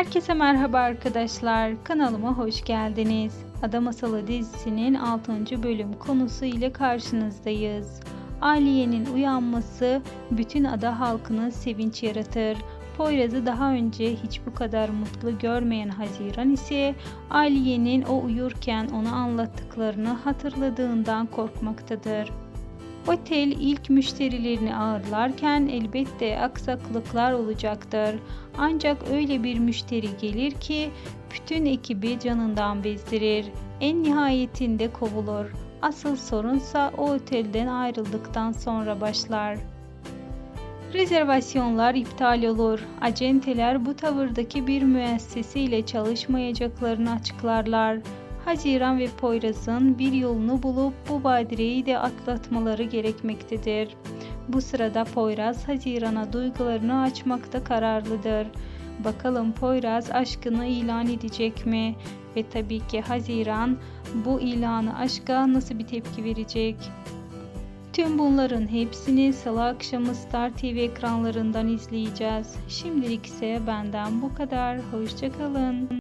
Herkese merhaba arkadaşlar. Kanalıma hoş geldiniz. Ada Masalı dizisinin 6. bölüm konusu ile karşınızdayız. Aliye'nin uyanması bütün ada halkına sevinç yaratır. Poyraz'ı daha önce hiç bu kadar mutlu görmeyen Haziran ise Aliye'nin o uyurken ona anlattıklarını hatırladığından korkmaktadır. Otel ilk müşterilerini ağırlarken elbette aksaklıklar olacaktır. Ancak öyle bir müşteri gelir ki bütün ekibi canından bezdirir. En nihayetinde kovulur. Asıl sorunsa o otelden ayrıldıktan sonra başlar. Rezervasyonlar iptal olur. Acenteler bu tavırdaki bir müessese ile çalışmayacaklarını açıklarlar. Haziran ve Poyraz'ın bir yolunu bulup bu badireyi de atlatmaları gerekmektedir. Bu sırada Poyraz Haziran'a duygularını açmakta kararlıdır. Bakalım Poyraz aşkını ilan edecek mi? Ve tabii ki Haziran bu ilanı aşka nasıl bir tepki verecek? Tüm bunların hepsini salı akşamı Star TV ekranlarından izleyeceğiz. Şimdilik ise benden bu kadar. Hoşçakalın.